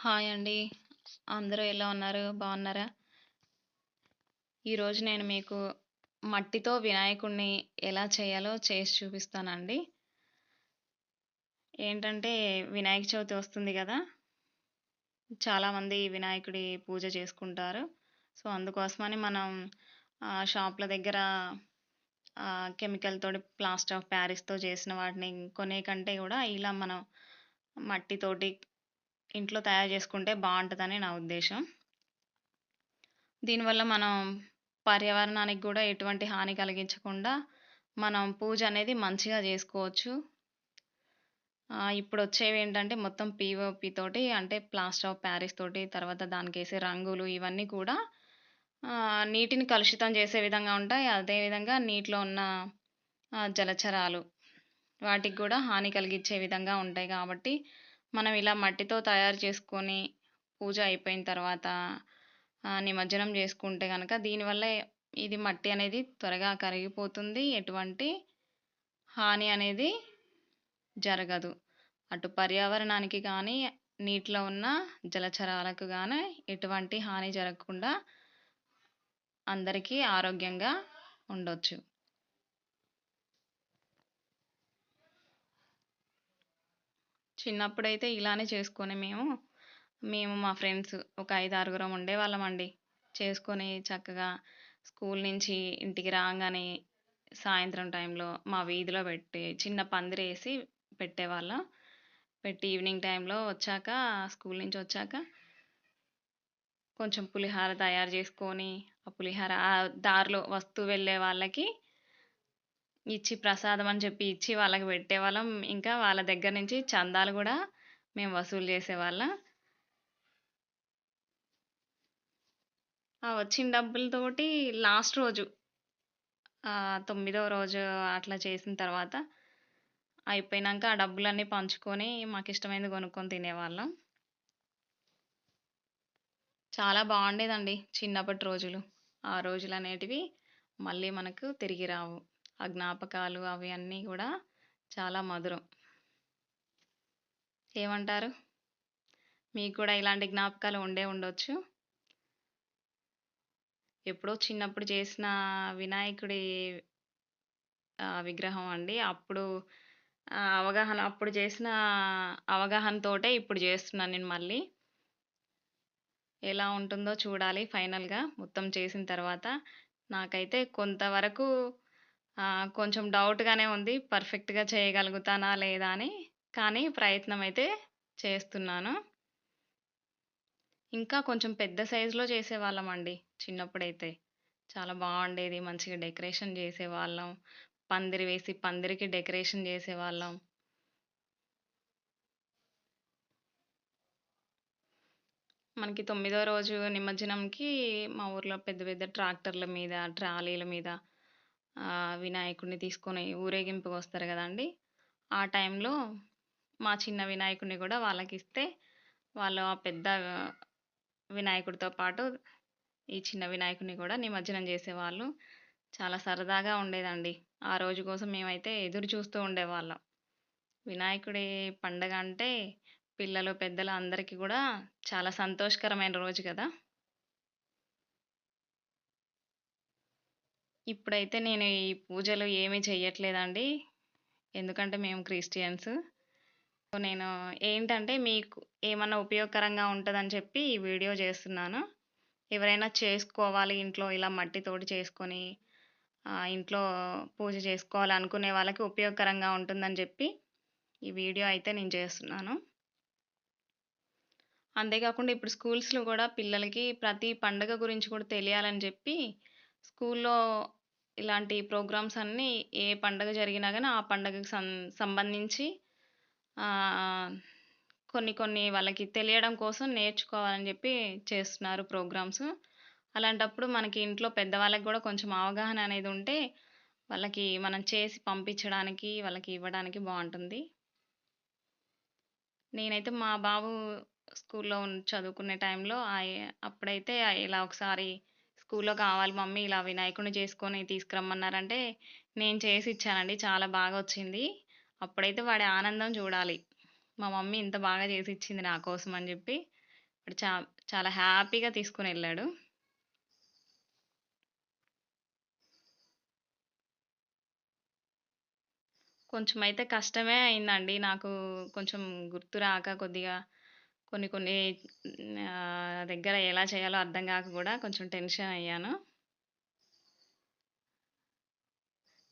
Hi అండి. అందరూ ఎలా ఉన్నారు? బాగున్నారా? ఈరోజు నేను మీకు మట్టితో వినాయకుడిని ఎలా చేయాలో చేసి చూపిస్తానండి. ఏంటంటే వినాయక చవితి వస్తుంది కదా చాలామంది వినాయకుడి పూజ చేసుకుంటారు. సో, అందుకోసమని మనం షాప్‌ల దగ్గర కెమికల్తో ప్లాస్టర్ ఆఫ్ ప్యారిస్‌తో చేసిన వాటిని కొనే కంటే కూడా ఇలా మనం మట్టితోటి ఇంట్లో తయారు చేసుకుంటే బాగుంటుందని నా ఉద్దేశం. దీనివల్ల మనం పర్యావరణానికి కూడా ఎటువంటి హాని కలిగించకుండా మనం పూజ అనేది మంచిగా చేసుకోవచ్చు ఇప్పుడు వచ్చేవి ఏంటంటే మొత్తం పీఓపీ తోటి అంటే ప్లాస్టర్ ఆఫ్ ప్యారిస్ తోటి తర్వాత దానికి వేసే రంగులు ఇవన్నీ కూడా నీటిని కలుషితం చేసే విధంగా ఉంటాయి. అదే విధంగా నీటిలో ఉన్న జలచరాలు వాటికి కూడా హాని కలిగించే విధంగా ఉంటాయి కాబట్టి మనం ఇలా మట్టితో తయారు చేసుకొని పూజ అయిపోయిన తర్వాత నిమజ్జనం చేసుకుంటే కనుక దీనివల్ల ఇది మట్టి అనేది త్వరగా కరిగిపోతుంది. ఎటువంటి హాని అనేది జరగదు. అటు పర్యావరణానికి కానీ నీటిలో ఉన్న జలచరాలకు కానీ ఎటువంటి హాని జరగకుండా అందరికీ ఆరోగ్యంగా ఉండొచ్చు. చిన్నప్పుడైతే ఇలానే చేసుకొని మేము, మేము మా ఫ్రెండ్స్ ఒక 5, 6గురం ఉండేవాళ్ళమండి. చేసుకొని చక్కగా స్కూల్ నుంచి ఇంటికి రాగానే సాయంత్రం టైంలో మా వీధిలో పెట్టి చిన్న పందిరేసి పెట్టేవాళ్ళం. పెట్టి ఈవినింగ్ టైంలో వచ్చాక స్కూల్ నుంచి వచ్చాక కొంచెం పులిహార తయారు చేసుకొని, ఆ పులిహార ఆ దారిలో వస్తూ వెళ్ళే వాళ్ళకి ఇచ్చి ప్రసాదం అని చెప్పి ఇచ్చి వాళ్ళకి పెట్టేవాళ్ళం. ఇంకా వాళ్ళ దగ్గర నుంచి చందాలు కూడా మేము వసూలు చేసేవాళ్ళం. ఆ వచ్చిన డబ్బులతోటి లాస్ట్ రోజు తొమ్మిదవ తొమ్మిదో రోజు అట్లా చేసిన తర్వాత అయిపోయినాక ఆ డబ్బులన్నీ పంచుకొని మాకు ఇష్టమైనది కొనుక్కొని తినేవాళ్ళం. చాలా బాగుండేదండి చిన్నప్పటి రోజులు. ఆ రోజులు అనేటివి మళ్ళీ మనకు తిరిగి రావు. ఆ జ్ఞాపకాలు అవి అన్నీ కూడా చాలా మధురం. ఏమంటారు? మీకు కూడా ఇలాంటి జ్ఞాపకాలు ఉండే ఉండొచ్చు. ఎప్పుడో చిన్నప్పుడు చేసిన వినాయకుడి విగ్రహం అండి. అప్పుడు అవగాహన అప్పుడు చేసిన అవగాహనతోటే ఇప్పుడు చేస్తున్నాను నేను మళ్ళీ. ఎలా ఉంటుందో చూడాలి ఫైనల్‌గా మొత్తం చేసిన తర్వాత. నాకైతే కొంతవరకు కొంచెం డౌట్‌గానే ఉంది. పర్ఫెక్ట్‌గా చేయగలుగుతానా లేదా అని. కానీ ప్రయత్నం అయితే చేస్తున్నాను. ఇంకా కొంచెం పెద్ద సైజులో చేసేవాళ్ళమండి చిన్నప్పుడైతే. చాలా బావుండేది. మంచిగా డెకరేషన్ చేసేవాళ్ళం. పందిరి వేసి పందిరికి డెకరేషన్ చేసేవాళ్ళం. మనకి తొమ్మిదో రోజు నిమజ్జనంకి మా ఊర్లో పెద్ద పెద్ద ట్రాక్టర్ల మీద, ట్రాలీల మీద వినాయకుడిని తీసుకొని ఊరేగింపుగా వస్తారు కదండి ఆ టైంలో మా చిన్న వినాయకుడిని వాళ్ళకి ఇస్తే వాళ్ళు ఆ పెద్ద వినాయకుడితో పాటు ఈ చిన్న వినాయకుడిని కూడా నిమజ్జనం చేసేవాళ్ళు. చాలా సరదాగా ఉండేదండి. ఆ రోజు కోసం మేమైతే ఎదురు చూస్తూ ఉండేవాళ్ళం. వినాయకుడి పండగ అంటే పిల్లలు, పెద్దలు అందరికీ కూడా చాలా సంతోషకరమైన రోజు కదా ఇప్పుడైతే నేను ఈ పూజలు ఏమీ చెయ్యట్లేదండి. ఎందుకంటే మేము క్రిస్టియన్స్. నేను ఏంటంటే మీకు ఏమన్నా ఉపయోగకరంగా ఉంటుందని చెప్పి ఈ వీడియో చేస్తున్నాను. ఎవరైనా చేసుకోవాలి ఇంట్లో ఇలా మట్టితోటి చేసుకొని ఇంట్లో పూజ చేసుకోవాలనుకునే వాళ్ళకి ఉపయోగకరంగా ఉంటుందని చెప్పి ఈ వీడియో అయితే నేను చేస్తున్నాను. అంతేకాకుండా ఇప్పుడు స్కూల్స్‌లో కూడా పిల్లలకి ప్రతి పండుగ గురించి కూడా తెలియాలని చెప్పి స్కూల్‌లో ఇలాంటి ప్రోగ్రామ్స్ అన్నీ ఏ పండగ జరిగినా కానీ ఆ పండగకి సం సంబంధించి కొన్ని కొన్ని వాళ్ళకి తెలియడం కోసం నేర్చుకోవాలని చెప్పి చేస్తున్నారు ప్రోగ్రామ్స్. అలాంటప్పుడు మనకి ఇంట్లో పెద్దవాళ్ళకి కూడా కొంచెం అవగాహన అనేది ఉంటే వాళ్ళకి మనం చేసి పంపించడానికి, వాళ్ళకి ఇవ్వడానికి బాగుంటుంది నేనైతే మా బాబు స్కూల్‌లో చదువుకునే టైంలో అప్పుడైతే ఇలా ఒకసారి స్కూల్‌లో కావాలి మమ్మీ ఇలా వినాయకుడిని చేసుకొని తీసుకురమ్మన్నారంటే నేను చేసి ఇచ్చానండి చాలా బాగా వచ్చింది. అప్పుడైతే వాడి ఆనందం చూడాలి. మా మమ్మీ ఇంత బాగా చేసి ఇచ్చింది నా కోసం అని చెప్పి వాడు చా చాలా హ్యాపీగా తీసుకొనెళ్ళాడు. కొంచెం అయితే కష్టమే అయిందండి. నాకు కొంచెం గుర్తు రాక కొద్దిగా కొన్ని కొన్ని దగ్గర ఎలా చేయాలో అర్థం కాక కూడా కొంచెం టెన్షన్ అయ్యాను.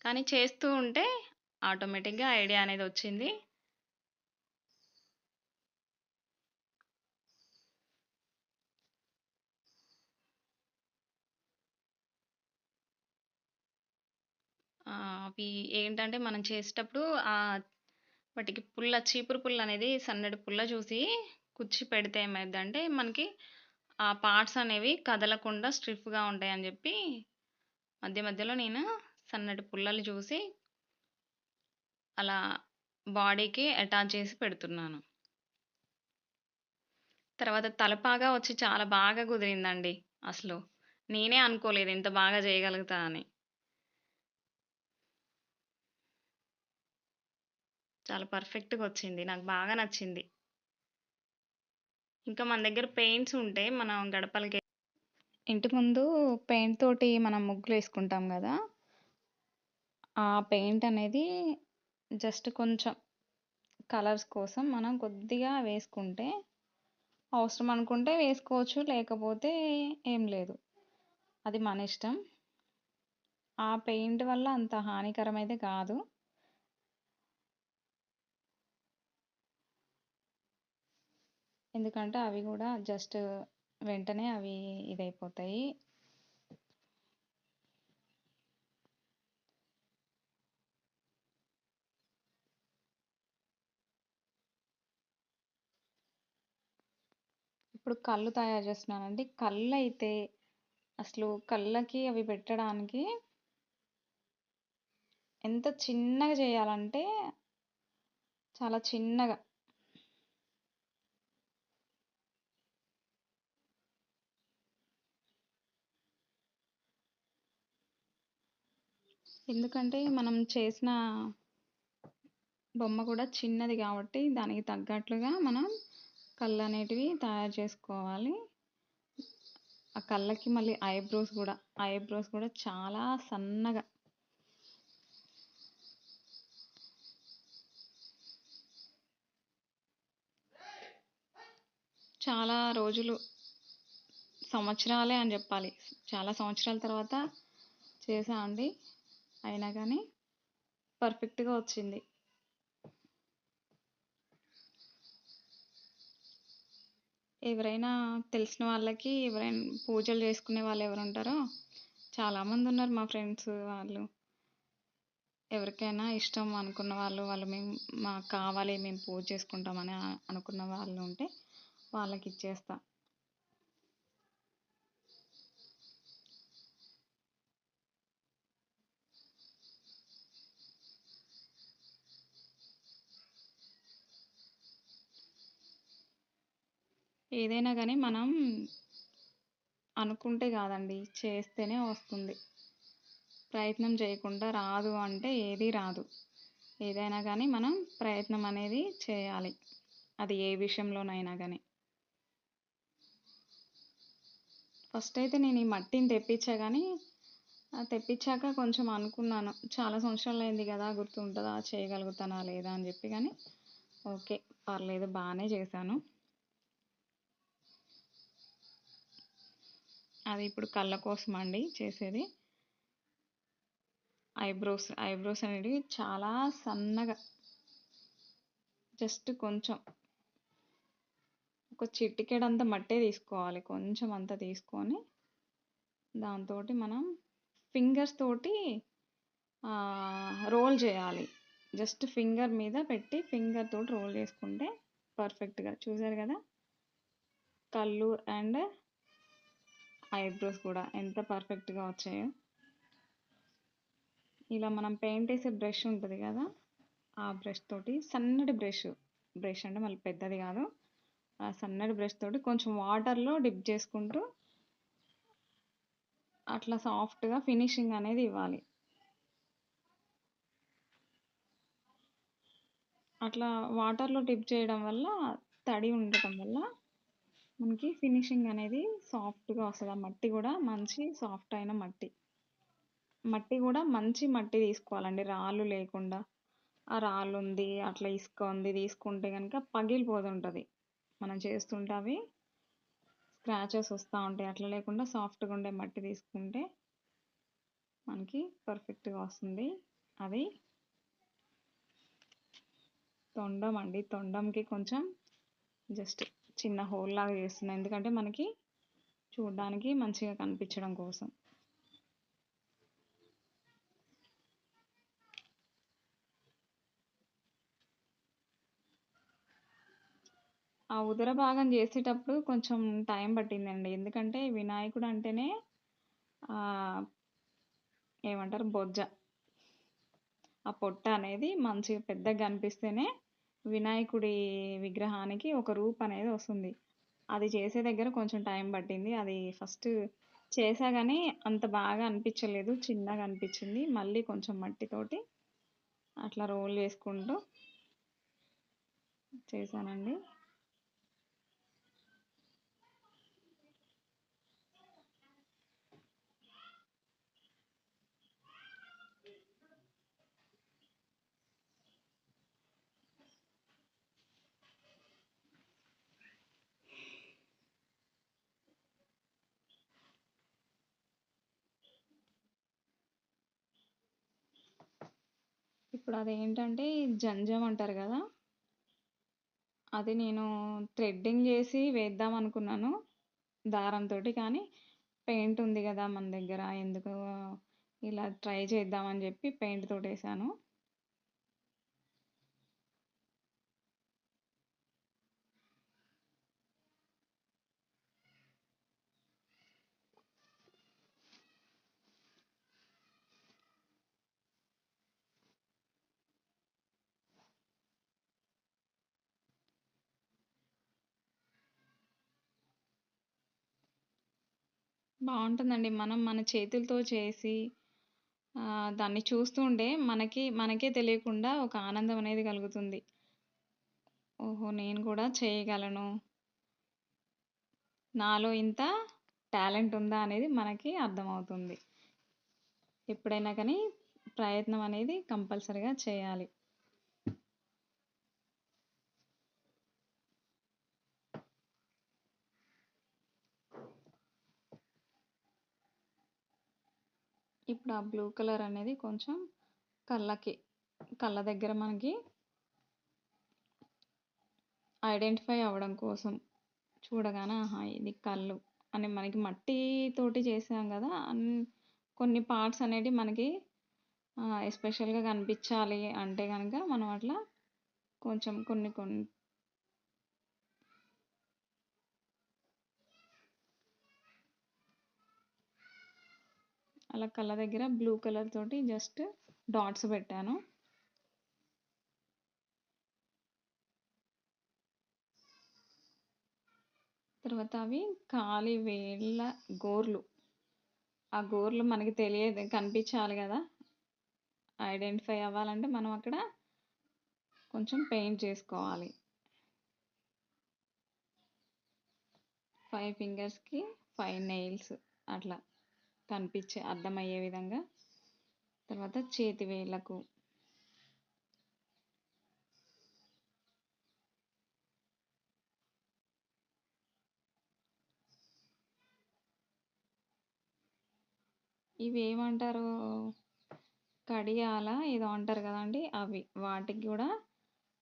కానీ చేస్తూ ఉంటే ఆటోమేటిక్‌గా ఐడియా అనేది వచ్చింది అవి ఏంటంటే మనం చేసేటప్పుడు వాటికి పుల్ల చీపురు పుల్ల అనేది సన్నటి పుల్ల చూసి కుచ్చి పెడితే ఏమైద్దంటే మనకి ఆ పార్ట్స్ అనేవి కదలకుండా స్ట్రిఫ్గా ఉంటాయని చెప్పి మధ్య మధ్యలో నేను సన్నటి పుల్లలు చూసి అలా బాడీకి అటాచ్ చేసి పెడుతున్నాను. తర్వాత తలపాగా వచ్చి చాలా బాగా కుదిరిందండి అసలు. నేనే అనుకోలేదు ఇంత బాగా చేయగలుగుతా అని. చాలా పర్ఫెక్ట్‌గా వచ్చింది. నాకు బాగా నచ్చింది. ఇంకా మన దగ్గర పెయింట్స్ ఉంటే మనం గడపలకి ఇంటి ముందు పెయింట్ తోటి మనం ముగ్గులు వేసుకుంటాం కదా ఆ పెయింట్ అనేది జస్ట్ కొంచెం కలర్స్ కోసం మనం కొద్దిగా వేసుకుంటే అవసరం అనుకుంటే వేసుకోవచ్చు. లేకపోతే ఏం లేదు. అది మన ఇష్టం. ఆ పెయింట్ వల్ల అంత హానికరమైతే కాదు. ఎందుకంటే అవి కూడా జస్ట్ వెంటనే అవి ఇదైపోతాయి. ఇప్పుడు కళ్ళు తయారు చేస్తున్నానండి. కళ్ళైతే అసలు కళ్ళకి అవి పెట్టడానికి ఎంత చిన్నగా చేయాలంటే చాలా చిన్నగా. ఎందుకంటే మనం చేసిన బొమ్మ కూడా చిన్నది కాబట్టి దానికి తగ్గట్లుగా మనం కళ్ళు అనేటివి తయారు చేసుకోవాలి. ఆ కళ్ళకి మళ్ళీ ఐబ్రోస్ కూడా ఐబ్రోస్ కూడా చాలా సన్నగా చాలా రోజులు సంవత్సరాలే అని చెప్పాలి చాలా సంవత్సరాల తర్వాత చేసా అండి. అయినా కానీ పర్ఫెక్ట్‌గా వచ్చింది. ఎవరైనా తెలిసిన వాళ్ళకి ఎవరైనా పూజలు చేసుకునే వాళ్ళు ఎవరు ఉంటారో చాలామంది ఉన్నారు మా ఫ్రెండ్స్ వాళ్ళు. ఎవరికైనా ఇష్టం అనుకున్న వాళ్ళు, వాళ్ళు మేము మాకు కావాలి మేము పూజ చేసుకుంటామని అనుకున్న వాళ్ళు ఉంటే వాళ్ళకి ఇచ్చేస్తా ఏదైనా కానీ మనం అనుకుంటే కాదండి చేస్తేనే వస్తుంది. ప్రయత్నం చేయకుండా రాదు అంటే ఏదీ రాదు. ఏదైనా కానీ మనం ప్రయత్నం అనేది చేయాలి. అది ఏ విషయంలోనైనా కానీ ఫస్ట్ అయితే నేను ఈ మట్టిని తెప్పించా కానీ తెప్పించాక కొంచెం అనుకున్నాను. చాలా సంవత్సరాలు అయింది కదా గుర్తుంటుందా చేయగలుగుతానా? లేదా? అని చెప్పి కానీ ఓకే. పర్లేదు బాగానే చేశాను. అది ఇప్పుడు కళ్ళ కోసం అండి చేసేది. ఐబ్రోస్, ఐబ్రోస్ అనేవి చాలా సన్నగా జస్ట్ కొంచెం ఒక చిటికెడంత మట్టే తీసుకోవాలి. కొంచెం అంత తీసుకొని దాంతో మనం ఫింగర్స్ తోటి రోల్ చేయాలి. జస్ట్ ఫింగర్ మీద పెట్టి ఫింగర్ తోటి రోల్ చేసుకుంటే పర్ఫెక్ట్‌గా చూసారు కదా కళ్ళు అండ్ ఐబ్రోస్ కూడా ఎంత పర్ఫెక్ట్‌గా వచ్చాయో. ఇలా మనం పెయింట్ వేసే బ్రష్ ఉంటుంది కదా ఆ బ్రష్ తోటి సన్నటి బ్రష్, బ్రష్ అంటే మళ్ళీ పెద్దది కాదు ఆ సన్నటి బ్రష్ తోటి కొంచెం వాటర్‌లో డిప్ చేసుకుంటూ అట్లా సాఫ్ట్‌గా ఫినిషింగ్ అనేది ఇవ్వాలి. అట్లా వాటర్‌లో డిప్ చేయడం వల్ల తడి ఉండటం వల్ల మనకి ఫినిషింగ్ అనేది సాఫ్ట్‌గా వస్తుంది ఆ మట్టి కూడా మంచి సాఫ్ట్ అయిన మట్టి. మట్టి కూడా మంచి మట్టి తీసుకోవాలండి. రాళ్ళు లేకుండా. ఆ రాళ్ళు ఉంది అట్లా ఇసుక ఉంది తీసుకుంటే కనుక పగిలిపోతుంటుంది మనం చేస్తుంటే అవి స్క్రాచెస్ వస్తూ ఉంటాయి. అట్లా లేకుండా సాఫ్ట్‌గా ఉండే మట్టి తీసుకుంటే మనకి పర్ఫెక్ట్‌గా వస్తుంది. అది తొండం అండి. తొండంకి కొంచెం జస్ట్ చిన్న హోల్ లాగా చేస్తున్నా. ఎందుకంటే మనకి చూడడానికి మంచిగా కనిపించడం కోసం. ఆ ఉదర భాగం చేసేటప్పుడు కొంచెం టైం పట్టిందండి. ఎందుకంటే వినాయకుడు అంటేనే ఏమంటారు బొజ్జ. ఆ పొట్ట అనేది మంచిగా పెద్దగా కనిపిస్తేనే వినాయకుడి విగ్రహానికి ఒక రూప్ అనేది వస్తుంది. అది చేసే దగ్గర కొంచెం టైం పట్టింది. అది ఫస్ట్ చేసాగానే అంత బాగా అనిపించలేదు. చిన్నగా అనిపించింది. మళ్ళీ కొంచెం మట్టితోటి అట్లా రోల్ చేసుకుంటూ చేశానండి. ఇప్పుడు అదేంటంటే జంజం అంటారు కదా! అది నేను థ్రెడ్డింగ్ చేసి వేద్దాం అనుకున్నాను దారంతోటి. కానీ పెయింట్ ఉంది కదా మన దగ్గర ఎందుకు ఇలా ట్రై చేద్దామని చెప్పి పెయింట్ తోటేసాను. బాగుంటుందండి మనం మన చేతులతో చేసి దాన్ని చూస్తుంటే మనకి మనకే తెలియకుండా ఒక ఆనందం అనేది కలుగుతుంది. ఓహో! నేను కూడా చేయగలను. నాలో ఇంత టాలెంట్ ఉందా అనేది మనకి అర్థమవుతుంది. ఎప్పుడైనా కానీ ప్రయత్నం అనేది కంపల్సరీగా చేయాలి. ఇప్పుడు ఆ బ్లూ కలర్ అనేది కొంచెం కళ్ళకి కళ్ళ దగ్గర మనకి ఐడెంటిఫై అవ్వడం కోసం చూడగానే ఆహా! ఇది కళ్ళు అని మనకి మట్టితోటి చేసాం కదా! కొన్ని పార్ట్స్ అనేటివి మనకి ఎస్పెషల్‌గా కనిపించాలి అంటే కనుక మనం అట్లా కొంచెం కొన్ని కొన్ని అలా కళ్ళ దగ్గర బ్లూ కలర్ తోటి జస్ట్ డాట్స్ పెట్టాను. తర్వాత అవి కాలి వేళ్ళ గోర్లు. ఆ గోర్లు మనకి తెలియదు కనిపించాలి కదా! ఐడెంటిఫై అవ్వాలంటే మనం అక్కడ కొంచెం పెయింట్ చేసుకోవాలి. ఫైవ్ ఫింగర్స్‌కి ఫైవ్ నెయిల్స్ అట్లా కనిపించే అర్థమయ్యే విధంగా. తర్వాత చేతి వేళ్ళకు ఇవి ఏమంటారు కడియాలా ఏదో అంటారు కదండి అవి. వాటికి కూడా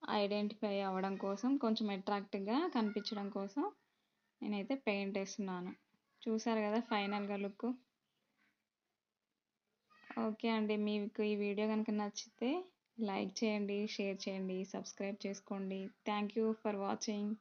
ఐడెంటిఫై అవ్వడం కోసం కొంచెం అట్రాక్టివ్‌గా కనిపించడం కోసం నేనైతే పెయింట్ వేస్తున్నాను చూసారు కదా ఫైనల్‌గా లుక్కు. ఓకే అండి. మీకు ఈ వీడియో కనుక నచ్చితే లైక్ చేయండి, షేర్ చేయండి, సబ్స్క్రైబ్ చేసుకోండి. Thank you for watching.